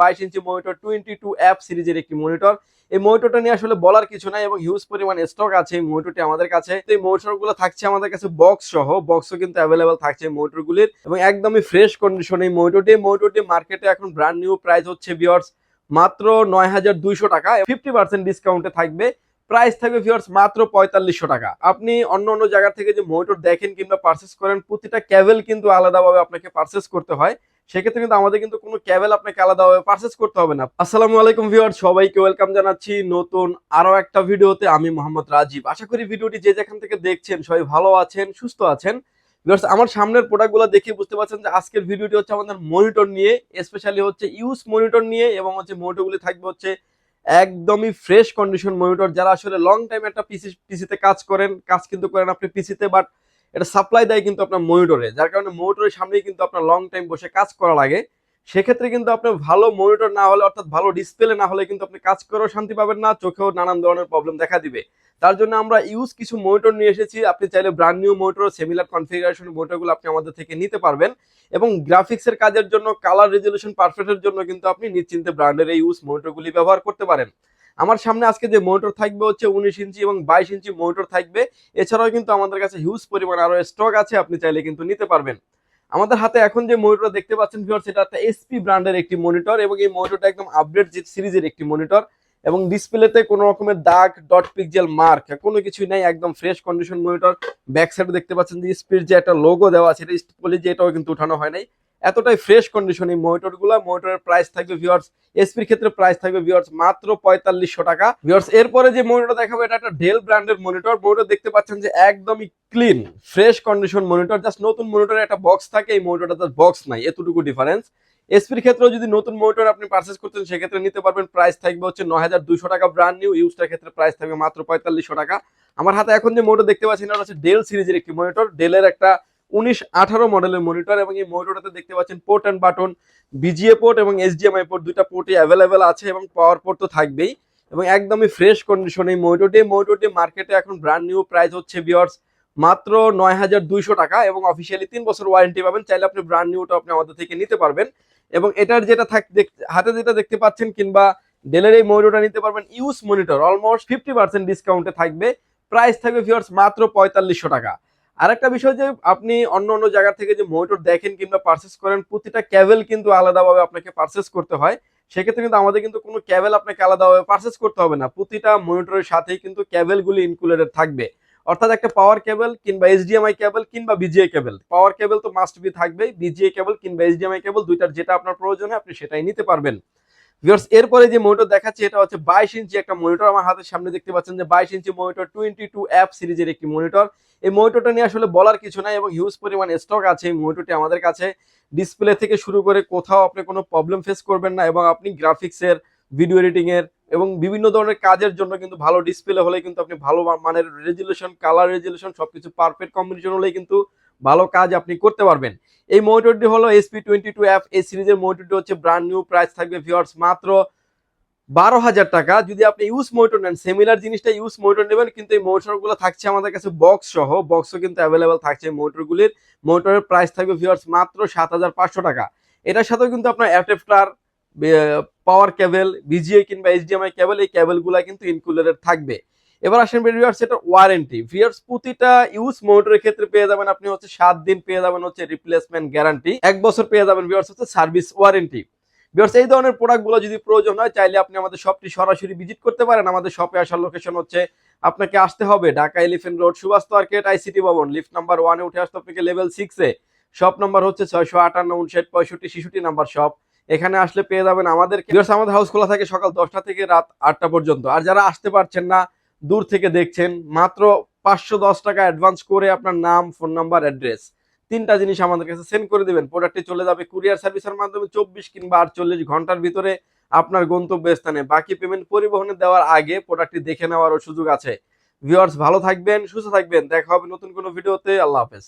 বাইশ ইঞ্চি monitor twenty two অ্যাপ সিরিজের একটি মনিটর এই মনিটরটা নিয়ে আসলে বলার কিছু নাই এবং হিউজ পরিমাণ স্টক আছে এই মনিটরটি আমাদের কাছে। এই মনিটরগুলো থাকছে আমাদের কাছে বক্স সহ। বক্সও কিন্তু অ্যাভেলেবেল থাকছে এই মনিটর গুলির এবং একদমই ফ্রেশ কন্ডিশন এই মনিটরটি মনিটরটি মার্কেটে এখন ব্র্যান্ড নিউ প্রাইস হচ্ছে বিয়ার্স মাত্র নয় হাজার দুইশো টাকা। ফিফটি পার্সেন্ট ডিসকাউন্টে থাকবে। প্রাইস থাকবে ভিউয়ার্স মাত্র পঁয়তাল্লিশশো টাকা। আপনি অন্য অন্য জায়গা থেকে যে মনিটর দেখেন কিংবা পারচেস করেন, প্রতিটা ক্যাবেল কিন্তু আলাদাভাবে আপনাকে পারচেস করতে হয়। সেক্ষেত্রে কিন্তু আমাদের কিন্তু কোনো ক্যাবেল আপনাকে আলাদাভাবে পারচেস করতে হবে না। আসসালামু আলাইকুম ভিউয়ার সবাইকে ওয়েলকাম জানাচ্ছি নতুন আরও একটা ভিডিওতে। আমি মোহাম্মদ রাজীব। আশা করি ভিডিওটি যে যেখান থেকে দেখছেন সবাই ভালো আছেন, সুস্থ আছেন। ভিউয়ার্স আমার সামনের প্রোডাক্টগুলো দেখে বুঝতে পারছেন যে আজকের ভিডিওটি হচ্ছে আমাদের মনিটর নিয়ে স্পেশালি হচ্ছে ইউজ মনিটর নিয়ে এবং হচ্ছে মনিটরগুলি থাকবে হচ্ছে একদমই ফ্রেশ কন্ডিশন মনিটর যারা আসলে লং টাইম একটা পিসি পিসিতে কাজ করেন, কাজ কিন্তু করেন আপনি পিসিতে বাট এটা সাপ্লাই দেয় কিন্তু আপনার মনিটরে যার কারণে মনিটরের সামনেই কিন্তু আপনার লং টাইম বসে কাজ করা লাগে। সেক্ষেত্রে কিন্তু আপনার ভালো মনিটর না হলে, অর্থাৎ ভালো ডিসপ্লে না হলে কিন্তু আপনি কাজ করেও শান্তি পাবেন না, চোখেও নানান ধরনের প্রবলেম দেখা দিবে। তার জন্য আমরা ইউজ কিছু মনিটর নিয়ে এসেছি। আপনি চাইলে brand new monitor similar configuration মনিটরগুলো আপনি আমাদের থেকে নিতে পারবেন এবং গ্রাফিক্সের কাজের জন্য কালার রেজলিউশন পারফেক্টের জন্য কিন্তু আপনি নিশ্চিন্তে ব্র্যান্ডের এই ইউজ মনিটরগুলি ব্যবহার করতে পারেন। আমার সামনে আজকে যে মনিটর থাকবে হচ্ছে উনিশ ইঞ্চি এবং বাইশ ইঞ্চি মনিটর থাকবে। এছাড়াও কিন্তু আমাদের কাছে হিউজ পরিমাণ আরও স্টক আছে, আপনি চাইলে কিন্তু নিতে পারবেন। আমাদের হাতে এখন যে মনিটর দেখতে পাচ্ছেন ভিউয়ার সেটা একটা এসপি ব্র্যান্ডের একটি মনিটর এবং এই মনিটরটা একদম আপডেট সিরিজের একটি মনিটর এবং ডিসপ্লেতে কোনো রকমের দাগ ডট পিকজেল মার্ক কোনো কিছুই নাই, একদম ফ্রেশ কন্ডিশন মনিটর ব্যাক সাইডে দেখতে পাচ্ছেন যে স্পিড যে একটা লোগো দেওয়া আছে, এটা বলি যে এটাও কিন্তু উঠানো হয় নাই। এতটাই ফ্রেশ কন্ডিশন এই মনিটরগুলো। মনিটরের প্রাইস থাকবে ভিউয়ার্স এসপির ক্ষেত্রে প্রাইস থাকবে ভিউয়ার্স মাত্র পঁয়তাল্লিশশো টাকা। ভিউয়ার্স এরপরে যে মনিটর দেখাবো, এটা একটা ডেল ব্র্যান্ডের মনিটর মনিটর দেখতে পাচ্ছেন যে একদমই clean fresh condition monitor just নতুন মনিটরে একটা বক্স থাকে, এই মনিটরটা জাস্ট বক্স নাই, এতটুকু ডিফারেন্স এসপির ক্ষেত্রেও যদি নতুন মনিটর আপনি পারচেস করতেন, সেক্ষেত্রে নিতে পারবেন। প্রাইস থাকবে হচ্ছে নয় হাজার দুইশো টাকা ব্র্যান্ড নিউ ইউজটার ক্ষেত্রে প্রাইস থাকবে মাত্র পঁয়তাল্লিশশো টাকা। আমার হাতে এখন যে মনিটর দেখতে পাচ্ছেন, এটা হচ্ছে ডেল সিরিজের একটি মনিটর ডেলের একটা উনিশ আঠারো মডেলের মনিটর এবং এই মনিটরটাতে দেখতে পাচ্ছেন port and button VGA port এবং এইচডিএমআই পোর্ট দুইটা পোর্টই অ্যাভেলেবেল আছে এবং পাওয়ার পোর্ট তো থাকবেই এবং একদমই ফ্রেশ কন্ডিশন এই মনিটরটি মনিটরটি মার্কেটে এখন ব্র্যান্ড নিউ প্রাইস হচ্ছে বিয়ার্স মাত্র নয় হাজার দুইশো টাকা এবং অফিসিয়ালি তিন বছর ওয়ারেন্টি পাবেন। চাইলে আপনি ব্র্যান্ড নিউটা আপনি আমাদের থেকে নিতে পারবেন এবং এটার যেটা থাক হাতে যেটা দেখতে পাচ্ছেন কিংবা ডেলের এই মনিটরটা নিতে পারবেন। Use monitor almost fifty percent ডিসকাউন্টে থাকবে। প্রাইস থাকবে ভিউয়ার্স মাত্র পঁয়তাল্লিশশো টাকা। আরেকটা বিষয় যে আপনি অন্য অন্য জায়গা থেকে যে মনিটর দেখেন কিংবা পারচেস করেন, প্রতিটা ক্যাবেল কিন্তু আলাদাভাবে আপনাকে পারচেস করতে হয়। সেক্ষেত্রে কিন্তু আমাদের কিন্তু কোনো ক্যাবেল আপনাকে আলাদাভাবে পারচেস করতে হবে না। প্রতিটা মনিটরের সাথেই কিন্তু ক্যাবেলগুলি ইনক্লুডেড থাকবে। অর্থাৎ একটা পাওয়ার কেবল কিংবা এইচডিএমআই কেবল কিংবা বিজিএ কেবল পাওয়ার কেবল তো মাস্ট বি থাকবেই। বিজিএ কেবল কিংবা এইচডিএমআই কেবল দুইটার যেটা আপনার প্রয়োজন হয়, আপনি সেটাই নিতে পারবেন। ভিউয়ার্স এরপরে যে মনিটর দেখাচ্ছি, এটা হচ্ছে বাইশ ইঞ্চি একটা মনিটর আমার হাতের সামনে দেখতে পাচ্ছেন যে বাইশ ইঞ্চি মনিটর টোয়েন্টি টু অ্যাপ সিরিজের একটি মনিটর এই মনিটরটা নিয়ে আসলে বলার কিছু নাই এবং হিউজ পরিমাণ স্টক আছে এই মনিটরটি আমাদের কাছে। ডিসপ্লে থেকে শুরু করে কোথাও আপনি কোনো প্রবলেম ফেস করবেন না এবং আপনি গ্রাফিক্সের ভিডিও এডিটিং এর এবং বিভিন্ন ধরনের কাজের জন্য কিন্তু ভালো ডিসপ্লে হলে কিন্তু আপনি ভালো মানের রেজুলেশন কালার রেজুলেশন সবকিছু পারফেক্ট কম্বিনেশন হলে কিন্তু ভালো কাজ আপনি করতে পারবেন। এই মনিটরটি হলো এসপি টোয়েন্টি টু এফ এই সিরিজের মনিটরটি হচ্ছে ব্র্যান্ড নিউ প্রাইস থাকবে ভিওয়ার্স মাত্র বারো হাজার টাকা। যদি আপনি ইউজ মনিটর নেন সেমিলার জিনিসটা ইউজ মনিটর নেবেন, কিন্তু এই মনিটরগুলো থাকছে আমাদের কাছে বক্স সহ। বক্সও কিন্তু অ্যাভেলেবেল থাকছে মনিটর গুলির মনিটরের প্রাইস থাকবে ভিওয়ার্স মাত্র সাত হাজার পাঁচশো টাকা। এটার সাথেও কিন্তু আপনার অ্যাডাপ্টার পাওয়ার কেবল বিজিএ কিংবা এইচডিএমআই কেবল এই কেবলগুলো কিন্তু ইনক্লুডেড থাকবে। এবার আসেন ভিউয়ার্স এটা ওয়ারেন্টি ভিউয়ার্স প্রতিটা ইউজ মোটরের ক্ষেত্রে পেয়ে যাবেন আপনি হচ্ছে সাত দিন পেয়ে যাবেন হচ্ছে রিপ্লেসমেন্ট গ্যারান্টি এক বছর পেয়ে যাবেন ভিউয়ার্স হচ্ছে সার্ভিস ওয়ারেন্টি ভিউয়ার্স এই ধরনের প্রোডাক্টগুলো যদি প্রয়োজন হয়, চাইলে আপনি আমাদের শপটি সরাসরি ভিজিট করতে পারেন। আমাদের শপে আসার লোকেশন হচ্ছে আপনাকে আসতে হবে Dhaka Elephant Road Subhash market ICT ভবন। লিফট নাম্বার ওয়ানে উঠে আসতে আপনাকে লেভেল সিক্সে শপ নাম্বার হচ্ছে ছয়শো আটান্ন, উনষাট, পঁয়ষট্টি শিশুটি নাম্বার শপ এখানে আসলে পেয়ে যাবেন আমাদের ভিউয়ার্স আমাদের হাউস খোলা থাকে সকাল দশটা থেকে রাত আটটা পর্যন্ত। আর যারা আসতে পারছেন না দূর থেকে দেখছেন। মাত্র পাঁচশো দশ টাকা অ্যাডভান্স করে আপনার নাম ফোন নাম্বার অ্যাড্রেস তিনটা জিনিস আমাদের কাছে সেন্ড করে দেবেন। প্রোডাক্টটি চলে যাবে কুরিয়ার সার্ভিসের মাধ্যমে চব্বিশ কিংবা আটচল্লিশ ঘণ্টার ভিতরে আপনার গন্তব্য স্থানে বাকি পেমেন্ট পরিবহনে দেওয়ার আগে প্রোডাক্টটি দেখে নেওয়ারও সুযোগ আছে। ভিউয়ার্স ভালো থাকবেন, সুস্থ থাকবেন। দেখা হবে নতুন কোনো ভিডিওতে আল্লাহ হাফেজ।